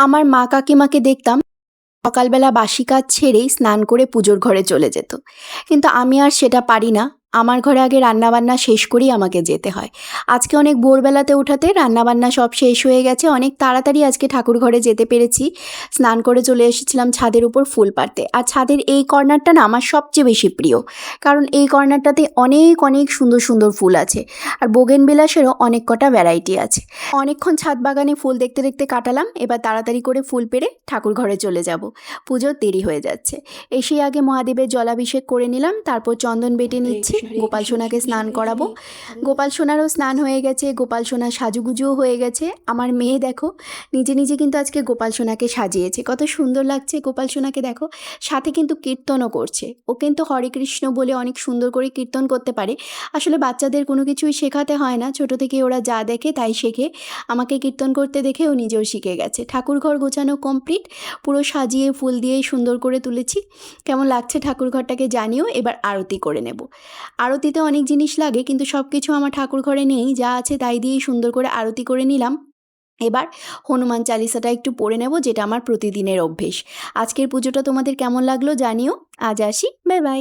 আমার মা কাকিমাকে দেখতাম সকালবেলা বাসি কাজ ছেড়েই স্নান করে পুজোর ঘরে চলে যেত। কিন্তু আমি আর সেটা পারি না। আমার ঘরে আগে রান্নাবান্না শেষ করেই আমাকে যেতে হয়। আজকে অনেক ভোরবেলাতে উঠাতে রান্নাবান্না সব শেষ হয়ে গেছে। অনেক তাড়াতাড়ি আজকে ঠাকুর ঘরে যেতে পেরেছি। স্নান করে চলে এসেছিলাম ছাদের উপর ফুল পাড়তে। আর ছাদের এই কর্নারটা না আমার সবচেয়ে বেশি প্রিয়। কারণ এই কর্নারটাতে অনেক অনেক সুন্দর সুন্দর ফুল আছে। আর বোগেন বিলাসেরও অনেক কটা ভ্যারাইটি আছে। অনেকক্ষণ ছাদ বাগানে ফুল দেখতে দেখতে কাটালাম। এবার তাড়াতাড়ি করে ফুল পেরে ঠাকুর ঘরে চলে যাব। পুজোর দেরি হয়ে যাচ্ছে। এসে আগে মহাদেবের জলাভিষেক করে নিলাম। তারপর চন্দন বেটে নিচ্ছি। গোপাল সোনাকে স্নান করাবো। গোপাল সোনারও স্নান হয়ে গেছে, গোপাল সোনা সাজুগুজুও হয়ে গেছে। আমার মেয়ে দেখো, নিজে নিজে কিন্তু আজকে গোপাল সোনাকে সাজিয়েছে। কত সুন্দর লাগছে গোপাল সোনাকে দেখো, সাথে কিন্তু কীর্তনও করছে। ও কিন্তু হরে কৃষ্ণ বলে অনেক সুন্দর করে কীর্তন করতে পারে। আসলে বাচ্চাদের কোনো কিছুই শেখাতে হয় না, ছোট থেকে ওরা যা দেখে তাই শেখে। আমাকে কীর্তন করতে দেখে ও নিজেও শিখে গেছে। ঠাকুর ঘর গোছানো কমপ্লিট পুরো সাজিয়ে ফুল দিয়ে সুন্দর করে তুলেছি। কেমন লাগছে ঠাকুর ঘরটাকে জানিও, এবার আরতি করে নেব। আরতিতে অনেক জিনিস লাগে, কিন্তু সব কিছু আমার ঠাকুর ঘরে নেই, যা আছে তাই দিয়েই সুন্দর করে আরতি করে নিলাম। এবার হনুমান চালিসাটা একটু পড়ে নেব, যেটা আমার প্রতিদিনের অভ্যেস। আজকের পুজোটা তোমাদের কেমন লাগল জানিও। আজ আসি, বাই বাই।